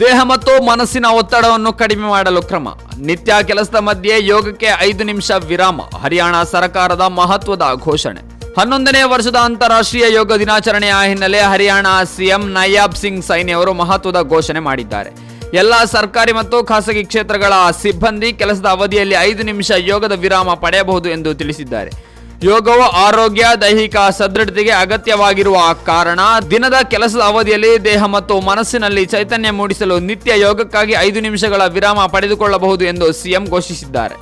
ದೇಹ ಮತ್ತು ಮನಸ್ಸಿನ ಒತ್ತಡವನ್ನು ಕಡಿಮೆ ಮಾಡಲು ಕ್ರಮ. ನಿತ್ಯ ಕೆಲಸದ ಮಧ್ಯೆ ಯೋಗಕ್ಕೆ ಐದು ನಿಮಿಷ ವಿರಾಮ, ಹರಿಯಾಣ ಸರ್ಕಾರದ ಮಹತ್ವದ ಘೋಷಣೆ. ಹನ್ನೊಂದನೇ ವರ್ಷದ ಅಂತಾರಾಷ್ಟ್ರೀಯ ಯೋಗ ದಿನಾಚರಣೆಯ ಹಿನ್ನೆಲೆ ಹರಿಯಾಣ ಸಿಎಂ ನಯಾಬ್ ಸಿಂಗ್ ಸೈನಿ ಅವರು ಮಹತ್ವದ ಘೋಷಣೆ ಮಾಡಿದ್ದಾರೆ. ಎಲ್ಲ ಸರ್ಕಾರಿ ಮತ್ತು ಖಾಸಗಿ ಕ್ಷೇತ್ರಗಳ ಸಿಬ್ಬಂದಿ ಕೆಲಸದ ಅವಧಿಯಲ್ಲಿ ಐದು ನಿಮಿಷ ಯೋಗದ ವಿರಾಮ ಪಡೆಯಬಹುದು ಎಂದು ತಿಳಿಸಿದ್ದಾರೆ. ಯೋಗವು ಆರೋಗ್ಯ, ದೈಹಿಕ ಸದೃಢತೆಗೆ ಅಗತ್ಯವಾಗಿರುವ ಕಾರಣ. ದಿನದ ಕೆಲಸದ ಅವಧಿಯಲ್ಲಿ ದೇಹ ಮತ್ತು ಮನಸ್ಸಿನಲ್ಲಿ ಚೈತನ್ಯ ಮೂಡಿಸಲು ನಿತ್ಯ ಯೋಗಕ್ಕಾಗಿ ಐದು ನಿಮಿಷಗಳ ವಿರಾಮ ಪಡೆದುಕೊಳ್ಳಬಹುದು ಎಂದು ಸಿಎಂ ಘೋಷಿಸಿದ್ದಾರೆ.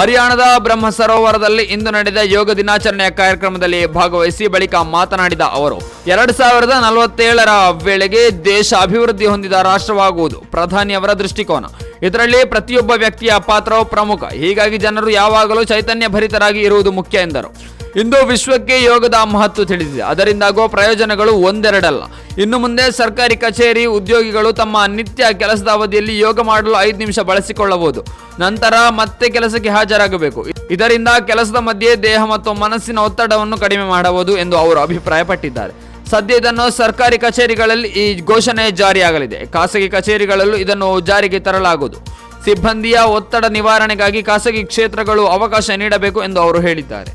ಹರಿಯಾಣದ ಬ್ರಹ್ಮ ಸರೋವರದಲ್ಲಿ ಇಂದು ನಡೆದ ಯೋಗ ದಿನಾಚರಣೆಯ ಕಾರ್ಯಕ್ರಮದಲ್ಲಿ ಭಾಗವಹಿಸಿ ಬಳಿಕ ಮಾತನಾಡಿದ ಅವರು, ಎರಡ್ ಸಾವಿರದ ನಲವತ್ತೇಳರ ವೇಳೆಗೆ ದೇಶ ಅಭಿವೃದ್ಧಿ ಹೊಂದಿದ ರಾಷ್ಟ್ರವಾಗುವುದು ಪ್ರಧಾನಿಯವರ ದೃಷ್ಟಿಕೋನ. ಇದರಲ್ಲಿ ಪ್ರತಿಯೊಬ್ಬ ವ್ಯಕ್ತಿಯ ಪಾತ್ರವು ಪ್ರಮುಖ. ಹೀಗಾಗಿ ಜನರು ಯಾವಾಗಲೂ ಚೈತನ್ಯ ಭರಿತರಾಗಿ ಇರುವುದು ಮುಖ್ಯ ಎಂದರು. ಇಂದು ವಿಶ್ವಕ್ಕೆ ಯೋಗದ ಮಹತ್ವ ತಿಳಿದಿದೆ. ಅದರಿಂದಾಗುವ ಪ್ರಯೋಜನಗಳು ಒಂದೆರಡಲ್ಲ. ಇನ್ನು ಮುಂದೆ ಸರ್ಕಾರಿ ಕಚೇರಿ, ಉದ್ಯೋಗಿಗಳು ತಮ್ಮ ನಿತ್ಯ ಕೆಲಸದ ಅವಧಿಯಲ್ಲಿ ಯೋಗ ಮಾಡಲು ಐದು ನಿಮಿಷ ಬಳಸಿಕೊಳ್ಳಬಹುದು. ನಂತರ ಮತ್ತೆ ಕೆಲಸಕ್ಕೆ ಹಾಜರಾಗಬೇಕು. ಇದರಿಂದ ಕೆಲಸದ ಮಧ್ಯೆ ದೇಹ ಮತ್ತು ಮನಸ್ಸಿನ ಒತ್ತಡವನ್ನು ಕಡಿಮೆ ಮಾಡಬಹುದು ಎಂದು ಅವರು ಅಭಿಪ್ರಾಯಪಟ್ಟಿದ್ದಾರೆ. ಸದ್ಯ ಇದನ್ನು ಸರ್ಕಾರಿ ಕಚೇರಿಗಳಲ್ಲಿ ಈ ಘೋಷಣೆ ಜಾರಿಯಾಗಲಿದೆ. ಖಾಸಗಿ ಕಚೇರಿಗಳಲ್ಲೂ ಇದನ್ನು ಜಾರಿಗೆ ತರಲಾಗುವುದು. ಸಿಬ್ಬಂದಿಯ ಒತ್ತಡ ನಿವಾರಣೆಗಾಗಿ ಖಾಸಗಿ ಕ್ಷೇತ್ರಗಳು ಅವಕಾಶ ನೀಡಬೇಕು ಎಂದು ಅವರು ಹೇಳಿದ್ದಾರೆ.